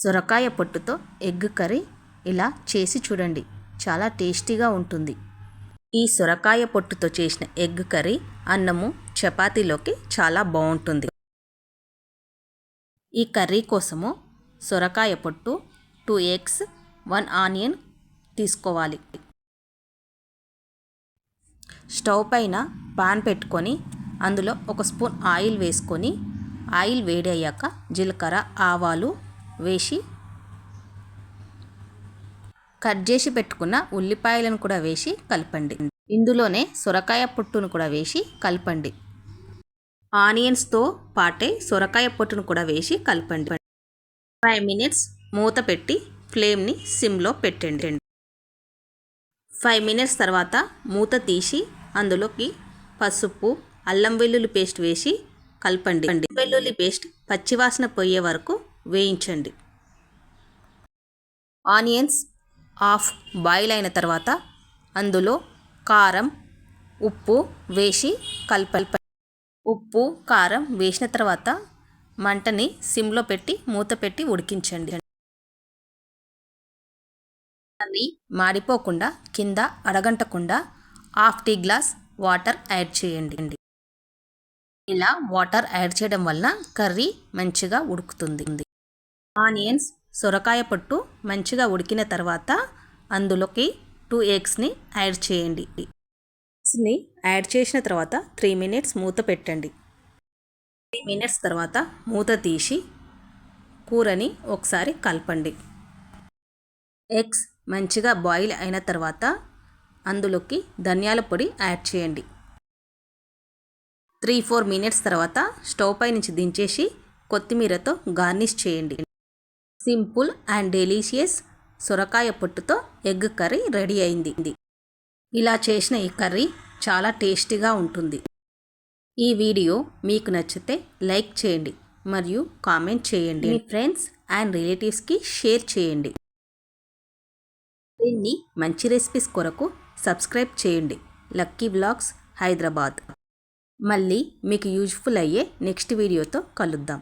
సొరకాయ పొట్టుతో egg curry ఇలా చేసి చూడండి. చాలా టేస్టీగా ఉంటుంది. ఈ సొరకాయ పొట్టుతో చేసిన ఎగ్ కర్రీ అన్నము చపాతీలోకి చాలా బాగుంటుంది. ఈ కర్రీ కోసము సొరకాయ పొట్టు టూ ఎగ్స్ వన్ ఆనియన్ తీసుకోవాలి. స్టవ్ పైన పాన్ పెట్టుకొని అందులో ఒక స్పూన్ ఆయిల్ వేసుకొని ఆయిల్ వేడి అయ్యాక జీలకర్ర ఆవాలు వేసి కట్ చేసి పెట్టుకున్న ఉల్లిపాయలను కూడా వేసి కలపండి. ఇందులోనే సొరకాయ పొట్టును కూడా వేసి కలపండి. ఆనియన్స్తో పాటే సొరకాయ పొట్టును కూడా వేసి కలపండి. ఫైవ్ మినిట్స్ మూత పెట్టి ఫ్లేమ్ని సిమ్లో పెట్టండి. ఫైవ్ మినిట్స్ తర్వాత మూత తీసి అందులోకి పసుపు అల్లం వెల్లుల్లి పేస్ట్ వేసి కలపండి. వెల్లుల్లి పేస్ట్ పచ్చివాసన పోయే వరకు వేయించండి. ఆనియన్స్ ఆఫ్ బాయిల్ అయిన తర్వాత అందులో కారం ఉప్పు వేసి కలపాలి ఉప్పు కారం వేసిన తర్వాత మంటని సిమ్లో పెట్టి మూత పెట్టి ఉడికించండి. అవి మాడిపోకుండా కింద అడగంటకుండా half tea glass water add చేయండి. ఇలా వాటర్ యాడ్ చేయడం వల్ల కర్రీ మంచిగా ఉడుకుతుంది. ఆనియన్స్ సొరకాయ పొట్టు మంచిగా ఉడికిన తర్వాత అందులోకి టూ ఎగ్స్ని యాడ్ చేయండి. ఎగ్స్ని యాడ్ చేసిన తర్వాత త్రీ మినిట్స్ మూత పెట్టండి. త్రీ మినిట్స్ తర్వాత మూత తీసి కూరని ఒకసారి కలపండి. ఎగ్స్ మంచిగా బాయిల్ అయిన తర్వాత అందులోకి ధనియాల పొడి యాడ్ చేయండి. త్రీ ఫోర్ మినిట్స్ తర్వాత స్టవ్ పై నుంచి దించేసి కొత్తిమీరతో గార్నిష్ చేయండి. సింపుల్ అండ్ డెలీషియస్ సొరకాయ పొట్టుతో ఎగ్ కర్రీ రెడీ అయింది. ఇలా చేసిన ఈ కర్రీ చాలా టేస్టీగా ఉంటుంది. ఈ వీడియో మీకు నచ్చితే లైక్ చేయండి మరియు కామెంట్ చేయండి. మీ ఫ్రెండ్స్ అండ్ రిలేటివ్స్కి షేర్ చేయండి. దీన్ని మంచి రెసిపీస్ కొరకు సబ్స్క్రైబ్ చేయండి. Lucky blogs Hyderabad. మళ్ళీ మీకు యూజ్ఫుల్ అయ్యే నెక్స్ట్ వీడియోతో కలుద్దాం.